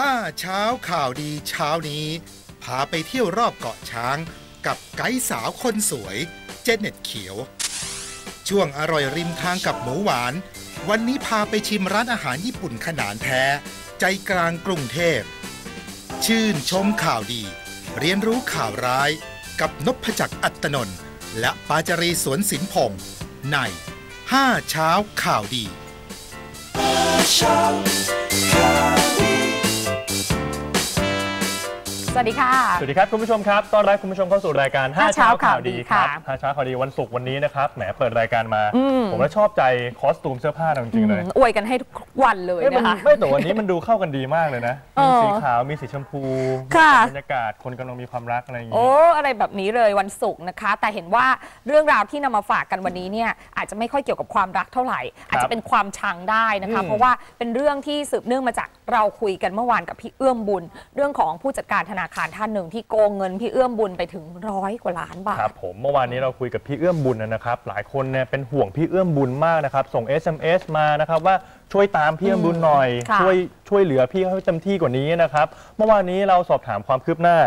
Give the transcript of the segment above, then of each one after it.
ห้าเช้าข่าวดีเช้านี้ พาไปเที่ยวรอบเกาะช้าง กับไกด์สาวคนสวย เจเน็ตเขียว ช่วงอร่อยริมทางกับหมูหวาน วันนี้พาไปชิมร้านอาหารญี่ปุ่นขนาดแท้ ใจกลางกรุงเทพ ชื่นชมข่าวดี เรียนรู้ข่าวร้าย กับนพจักรอัตนนท์และปาจารีสวนสินพงษ์ในห้าเช้าข่าวดี สวัสดีค่ะ สวัสดีครับคุณผู้ชมครับ ต้อนรับคุณผู้ชมเข้าสู่รายการห้า5เช้าเช้าข่าข่าววดีดีครับค่ะ5เช้าข่าวดีวันศุกร์วันนี้นะครับ แหมเปิดรายการมาอืมผมแล้วชอบใจคอสตูมเสื้อผ้าเราจริงๆเลย อวยกันให้ทุกวันเลยเอ้ยมันะคะไม่แต่วันนี้มันดูเข้ากันดีมากเลยนะเอมีอสีขาว มีสีชมพูค่ะบรรยากาศ คนกำลังมีความรักอะไรอย่างโอ้นี้อะไรแบบนี้เลยวันศุกร์นะคะ แต่เห็นว่าเรื่องราวที่นำมาฝากกันวันนี้เนี่ยอาจจะไม่ค่อยเกี่ยวกับความรักเท่าไหร่ อาจจะเป็นความชังได้นะคะอืมเพราะว่าเป็นเรื่องที่สืบเนื่องมาจากเราคุยกันเมื่อวานกับพี่เอื้อมบุญ เรื่องของผู้จัดการธนาคารท่านหนึ่งที่โกงเงินพี่เอื้อมบุญไปถึงร้อยกว่าล้านบาท ครับผมเมื่อวานนี้เราคุยกับพี่เอื้อมบุญนะครับ หลายคนเนี่ยเป็นห่วงพี่เอื้อมบุญมากนะครับ ส่ง SMS มานะครับว่าช่วยตามพี่เอื้อมบุญหน่อย ค่ะ ช่วยช่วยเหลือพี่เขาให้เต็มที่กว่านี้นะครับ เมื่อวานนี้เราสอบถามความคืบหน้า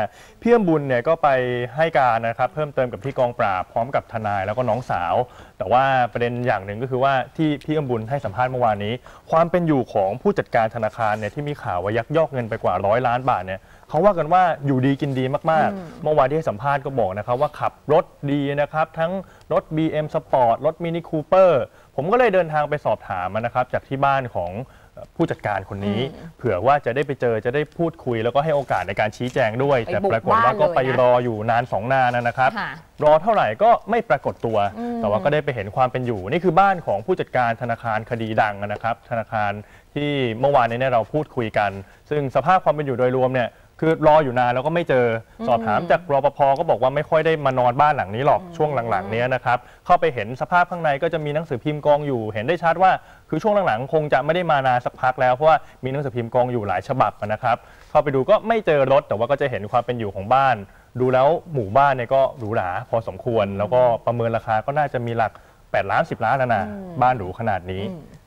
พี่เอื้อมบุญเนี่ยก็ไปให้การนะครับเพิ่มเติมกับที่กองปราบพร้อมกับทนายแล้วก็น้องสาว แต่ว่าประเด็นอย่างหนึ่งก็คือว่าที่พี่เอื้อมบุญให้สัมภาษณ์เมื่อวานนี้ ความเป็นอยู่ของผู้จัดการธนาคารเนี่ยที่มีข่าวว่ายักยอกเงินไปกว่าร้อยล้านบาทเนี่ยเขาว่ากันว่าอยู่ดีกินดีมากๆ เมื่อวานที่ให้สัมภาษณ์ก็บอกนะครับว่าขับรถดีนะครับทั้งรถ BM Sport รถ Mini Cooper ผมก็เลยเดินทางไปสอบถามนะครับจากที่บ้านของเอ่อ ผู้จัดการคนนี้ เผื่อว่าจะได้ไปเจอจะได้พูดคุย แล้วก็ให้โอกาสในการชี้แจงด้วยไปแต่บุกปรากฏว่าก็บ้านเลยนะไปรออยู่นานสองนานนะครับค่ะรอเท่าไหร่ก็ไม่ปรากฏตัว แต่ว่าก็ได้ไปเห็นความเป็นอยู่ นี่คือบ้านของผู้จัดการธนาคารคดีดังนะครับ ธนาคารที่เมื่อวานนี้เนี่ยเราพูดคุยกัน ซึ่งสภาพความเป็นอยู่โดยรวมเนี่ยคือรออยู่นานแล้วก็ไม่เจอสอบถามจากรปภก็บอกว่าไม่ค่อยได้มานอนบ้านหลังนี้หรอกช่วงหลังๆเนี้ยนะครับเข้าไปเห็นสภาพข้างในก็จะมีหนังสือพิมพ์กองอยู่ เห็นได้ชัดว่า คือช่วงหลังๆคงจะไม่ได้มานานสักพักแล้วเพราะว่ามีหนังสือพิมพ์กองอยู่หลายฉบับนะครับเข้าไปดูก็ไม่เจอรถแต่ว่าก็จะเห็นความเป็นอยู่ของบ้าน ดูแล้วหมู่บ้านเนี่ยก็หรูหราพอสมควร แล้วก็ประเมินราคาก็น่าจะมีหลัก8ล้าน10 ล้านแล้วนะบ้านหรูขนาดนี้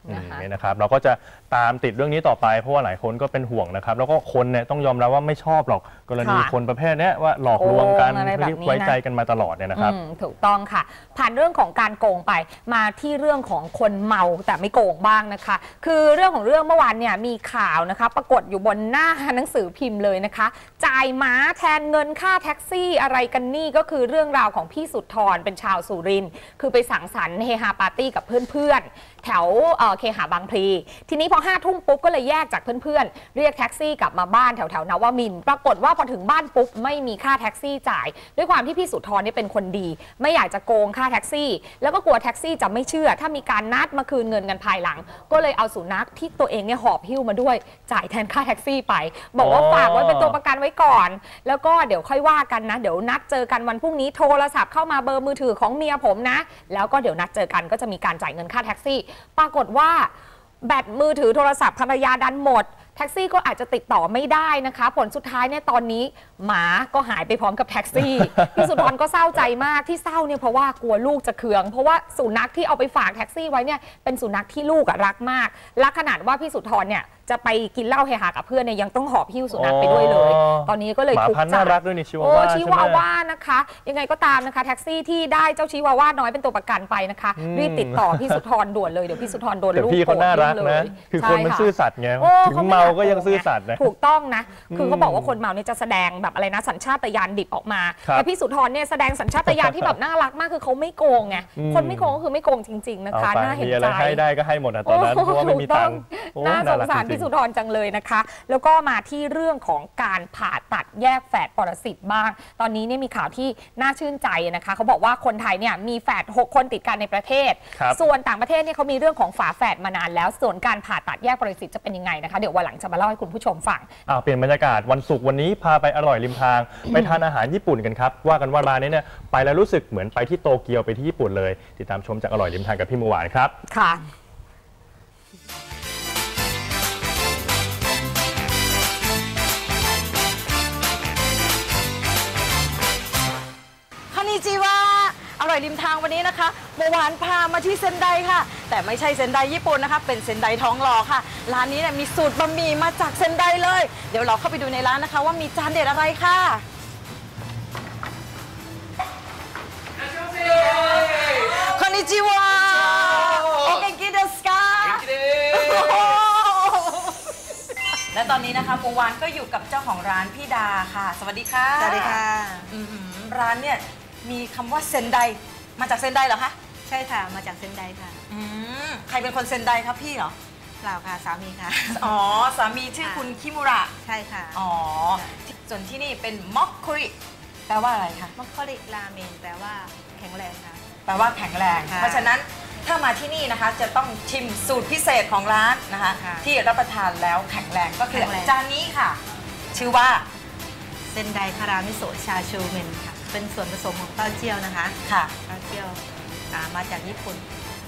อืมนะคะอืมเนี่ยนะครับ เราก็จะ ตามติดเรื่องนี้ต่อไปเพราะว่าหลายคนก็เป็นห่วงนะครับ แล้วก็คนเนี่ยต้องยอมรับว่าไม่ชอบหรอกกรณีค่ะคนประเภทเนี้ยว่าหลอกลวงกันโกงอะไรแบบนี้นะ ไว้ใจกันมาตลอดเนี่ยนะครับ อืมถูกต้องค่ะ ผ่านเรื่องของการโกงไปมาที่เรื่องของคนเมาแต่ไม่โกงบ้างนะคะ คือเรื่องของเรื่องเมื่อวานเนี่ยมีข่าวนะคะ ปรากฏอยู่บนหน้าหนังสือพิมพ์เลยนะคะ จ่ายม้าแทนเงินค่าแท็กซี่อะไรกันนี่ก็คือเรื่องราวของพี่สุดทรเป็นชาวสุรินทร์คือไปสังสรรค์เฮฮาปาร์ตี้กับเพื่อนๆ แถวเอ่อเคหาบางพลีทีนี้พอห้าทุ่มปุ๊บก็เลยแยกจากเพื่อนๆ เรียกแท็กซี่กลับมาบ้านแถวแถวๆนวมิน ปรากฏว่าพอถึงบ้านปุ๊บไม่มีค่าแท็กซี่จ่าย ด้วยความที่พี่สุทรเนี่ยเป็นคนดี ไม่อยากจะโกงค่าแท็กซี่ แล้วก็กลัวแท็กซี่จะไม่เชื่อ ถ้ามีการนัดมาคืนเงินกันภายหลัง ก็เลยเอาสุนัขที่ตัวเองเนี่ยหอบหิ้วมาด้วย จ่ายแทนค่าแท็กซี่ไป บอกว่าฝากไว้เป็นตัวประกันไว้ก่อน แล้วก็เดี๋ยวค่อยว่ากันนะ เดี๋ยวนัดเจอกันวันพรุ่งนี้โทรศัพท์เข้ามาเบอร์มือถือของเมียผมนะ แล้วก็เดี๋ยวนัดเจอกันก็จะมีการจ่ายเงินค่าแท็กซี่ ปรากฏว่า แบตมือถือโทรศัพท์ภรรยาดันหมด แท็กซี่ก็อาจจะติดต่อไม่ได้นะคะ ผลสุดท้ายเนี่ยตอนนี้ หมาก็หายไปพร้อมกับแท็กซี่พี่สุธรก็เศร้าใจมากที่เศร้าเนี่ยเพราะว่ากลัวลูกจะเคือง เพราะว่าสุนัขที่เอาไปฝากแท็กซี่ไว้เนี่ยเป็นสุนัขที่ลูกอะรักมากรักขนาดว่าพี่สุธรเนี่ย จะไปกินเหล้าเฮฮากับเพื่อนเนี่ยยังต้องหอบหิ้วสุนัขไปด้วยเลยอ๋อตอนนี้ก็เลยหมาทุกข์พันธุ์ใจน่ารักด้วยนี่ชิวาโอ้ว่าชิใช่ไหมวาว่านะคะ ยังไงก็ตามนะคะ แท็กซี่ที่ได้เจ้าชิวาว่าน้อยเป็นตัวประกันไปนะคะอืม รีบติดต่อพี่สุธรด่วนเลยเดี๋ยวพี่สุธรโดนแต่ลูกพี่เขาน่ารักโกรธนะเลยคือคนมันใช่ะ ซื่อสัตย์ไงโอ้ถึงเมาก็ยังซื่อสัตย์นะ ถูกต้องนะ คือมเขาบอกว่าคนเมาเนี่ยจะแสดงแบบอะไรนะสัญชาตญาณดิบออกมา ครับแต่พี่สุธรเนี่ยแสดงสัญชาตญาณที่แบบน่ารักมากคือเขาไม่โกงไง อืม คนไม่โกงก็คือไม่โกงจริง ๆ นะเอาคะ ไปน่าเห็นมีอะไรใจให้ได้ก็ให้หมดอะตอนนั้นเพราะว่าไม่มีตังค์โอ้น่าสงรักสารจริพี่งๆสุธรจังเลยนะคะ แล้วก็มาที่เรื่องของการผ่าตัดแยกแฝดปรสิตบ้าง ตอนนี้เนี่ยมีข่าวที่น่าชื่นใจนะคะเขาบอกว่าคนไทยเนี่ยมีแฝด6คนติดกันในประเทศครับส่วนต่างประเทศเนี่ยเขามีเรื่องของฝาแฝดมานานแล้ว ส่วนการผ่าตัดแยกปรสิตจะเป็นยังไงนะคะ เดี๋ยววันหลังจะมาเล่าให้คุณผู้ชมฟังอ่าเปลี่ยนบรรยากาศวันศุกร์วันนี้พาไปอร่อยริมทาง ไปทานอาหารญี่ปุ่นกันครับว่ากันว่าร้านนี้เนี่ยไปแล้วรู้สึกเหมือนไปที่โตเกียวไปที่ญี่ปุ่นเลย ติดตามชมจากอร่อยริมทางกับพี่หมูหวานครับค่ะ ร่อยริมทางวันนี้นะคะโมหวานพามาที่เซนไดค่ะ แต่ไม่ใช่เซนไดญี่ปุ่นนะคะ เป็นเซนไดท้องหล่อค่ะ ร้านนี้เนี่ยมีสูตรบะหมี่มาจากเซนไดเลย เดี๋ยวเราเข้าไปดูในร้านนะคะ ว่ามีจานเด็ดอะไรค่ะ คอนนิจิวะโอเกกิเดสกา และตอนนี้นะคะปูวานก็อยู่กับเจ้าของร้านพี่ดาค่ะ สวัสดีค่ะ สวัสดีค่ะร้านเนี่ย มีคำว่าเซนไดมาจากเซนไดเหรอคะใช่ค่ะมาจากเซนไดค่ะอืมใครเป็นคนเซนไดครับพี่เหรอเปล่าค่ะสามีค่ะ อ๋อ สามีชื่อคุณคิมุระ ใช่ค่ะ อ๋อที่ส่วนที่นี่เป็นม็อกคุริแปลว่าอะไรคะมักคอริราเมนแปลว่าแข็งแรงค่ะ แปลว่าแข็งแรงค่ะเพราะฉะนั้นถ้ามาที่นี่นะคะจะต้องชิมสูตรพิเศษของร้านนะคะค่ะที่รับประทานแล้วแข็งแรงก็คือแข็งแรงจานนี้ค่ะ ชื่อว่า เซนไดคารามิโซะชาชูเมนค่ะ เป็นส่วนผสมของเต้าเจี้ยวนะคะค่ะเต้าเจี้ยวอ่ามาจากญี่ปุ่น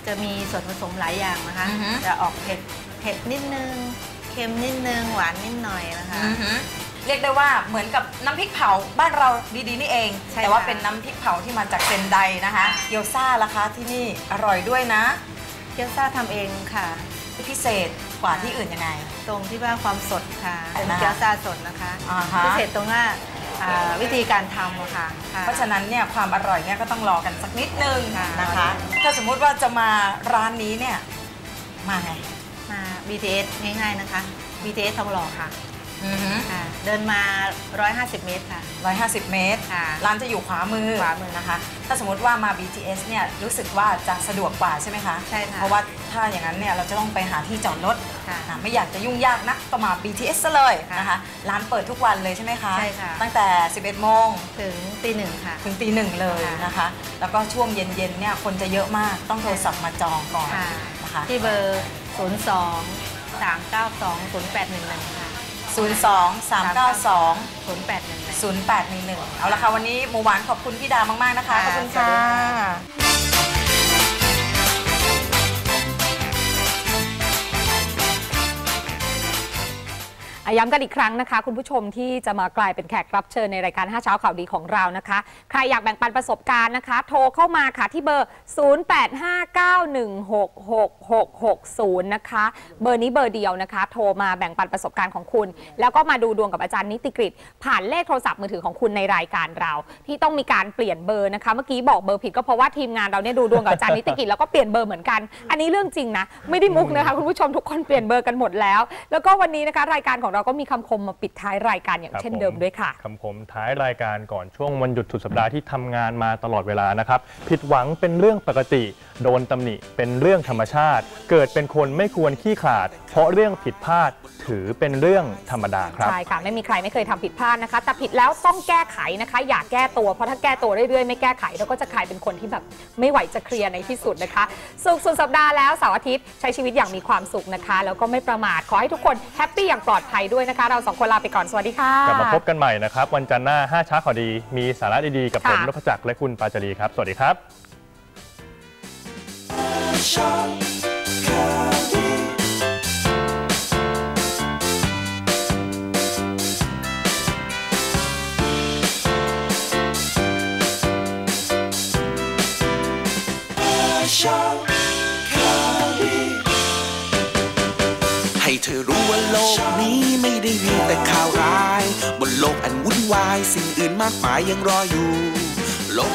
จะมีส่วนผสมหลายอย่างนะคะ อือฮึ จะออกเผ็ดเผ็ดนิดนึง เค็มนิดนึง หวานนิดหน่อยนะคะ อือหือเรียกได้ว่าเหมือนกับน้ำพริกเผาบ้านเราดีๆนี่เอง ใช่แต่ว่าค่ะเป็นน้ำพริกเผาที่มาจากเซนไดนะคะ ค่ะ เกี๊ยวซ่าราคาที่นี่อร่อยด้วยนะ เกี๊ยวซ่าทำเองค่ะ พิเศษกว่าที่อื่นยังไง ตรงที่ว่าความสดค่ะเป็นนะคะเกี๊ยวซ่าสดนะคะ อ่าฮะ พิเศษตรงว่าอ่าวิธีการทำอะค่ะค่ เพราะฉะนั้นเนี่ยความอร่อยเนี่ยก็ต้องรอกันสักนิดนึงค่ะนะคะ ถ้าสมมุติว่าจะมาร้านนี้เนี่ยมาไง มา BTS ง่ายๆนะคะ BTS ทองหล่อค่ะ อือหือค่ะ เดินมา 150 เมตรค่ะ 150 เมตร ค่ะ ร้านจะอยู่ขวามือขวามือนะคะ ถ้าสมมติว่ามา BTS เนี่ยรู้สึกว่าจะสะดวกกว่าใช่ไหมคะ ใช่ค่ะ เพราะว่าถ้าอย่างนั้นเนี่ยเราจะต้องไปหาที่จอดรถค่ะอะไม่อยากจะยุ่งยากนักก็มา BTS ซะเลยค่ะนะคะ ร้านเปิดทุกวันเลยใช่ไหมคะ ใช่ค่ะ ตั้งแต่ 11 โมงถึงตีหนึ่งค่ะ ถึงตีหนึ่งเลยค่ะนะคะ แล้วก็ช่วงเย็นๆเนี่ยคนจะเยอะมากต้องโทรศัพท์มาจองก่อนค่ะ นะคะ ที่เบอร์ 02 392 0811ค่ะ 02 392 0811 0811 เอาละค่ะ วันนี้หมูหวานขอบคุณพี่ดามาก ๆ นะคะค่ะขอบคุณสวัสค่ะ ย้ำกันอีกครั้งนะคะ คุณผู้ชมที่จะมากลายเป็นแขกรับเชิญในรายการ 5 เช้าข่าวดีของเรานะคะ ใครอยากแบ่งปันประสบการณ์นะคะ โทรเข้ามาค่ะที่เบอร์ 0859166660 นะคะ เบอร์นี้เบอร์เดียวนะคะ โทรมาแบ่งปันประสบการณ์ของคุณ แล้วก็มาดูดวงกับอาจารย์นิติกฤตผ่านเลขโทรศัพท์มือถือของคุณในรายการเรา ที่ต้องมีการเปลี่ยนเบอร์นะคะ เมื่อกี้บอกเบอร์ผิดก็เพราะว่าทีมงานเราเนี่ยดูดวงกับอาจารย์นิติกฤตแล้วก็เปลี่ยนเบอร์เหมือนกัน อันนี้เรื่องจริงนะ ไม่ได้มุกนะคะคุณผู้ชมทุกคนเปลี่ยนเบอร์กันหมดแล้ว แล้วก็วันนี้นะคะรายการของเราก็มีคำคมมาปิดท้ายรายการอย่างครับเช่นเดิมด้วยค่ะคำคมท้ายรายการก่อนช่วงวันหยุดสุดสัปดาห์ที่ทำงานมาตลอดเวลานะครับ ผิดหวังเป็นเรื่องปกติ โดนตำหนิเป็นเรื่องธรรมชาติ เกิดเป็นคนไม่ควรขี้ขลาด เพราะเรื่องผิดพลาดถือเป็นเรื่องธรรมดาครับใช่ค่ะไม่มีใครไม่เคยทำผิดพลาดนะคะ แต่ผิดแล้วต้องแก้ไขนะคะ อย่าแก้ตัวเพราะถ้าแก้ตัวเรื่อยๆไม่แก้ไขเราก็จะกลายเป็นคนที่แบบไม่ไหวจะเคลียร์ในที่สุดนะคะ สุขสุดสัปดาห์แล้วเสาร์อาทิตย์ใช้ชีวิตอย่างมีความสุขนะคะ แล้วก็ไม่ประมาทขอให้ทุกคนแฮปปี้อย่างปลอดภัยด้วยนะคะ เราสองคนลาไปก่อน สวัสดีค่ะ กลับมาพบกันใหม่นะครับ วันจันทร์หน้า 5 ช้าข่าวดี มีสาระดีๆ กับผมค่ะนพจักรและคุณปาจารีครับ สวัสดีครับใเธอรู้ว่าโลกนี้ไม่ได้มีแต่ข่าวร้าย บนโลกอันวุ่นวาย สิ่งอื่นมากมายยังรออยู่โลก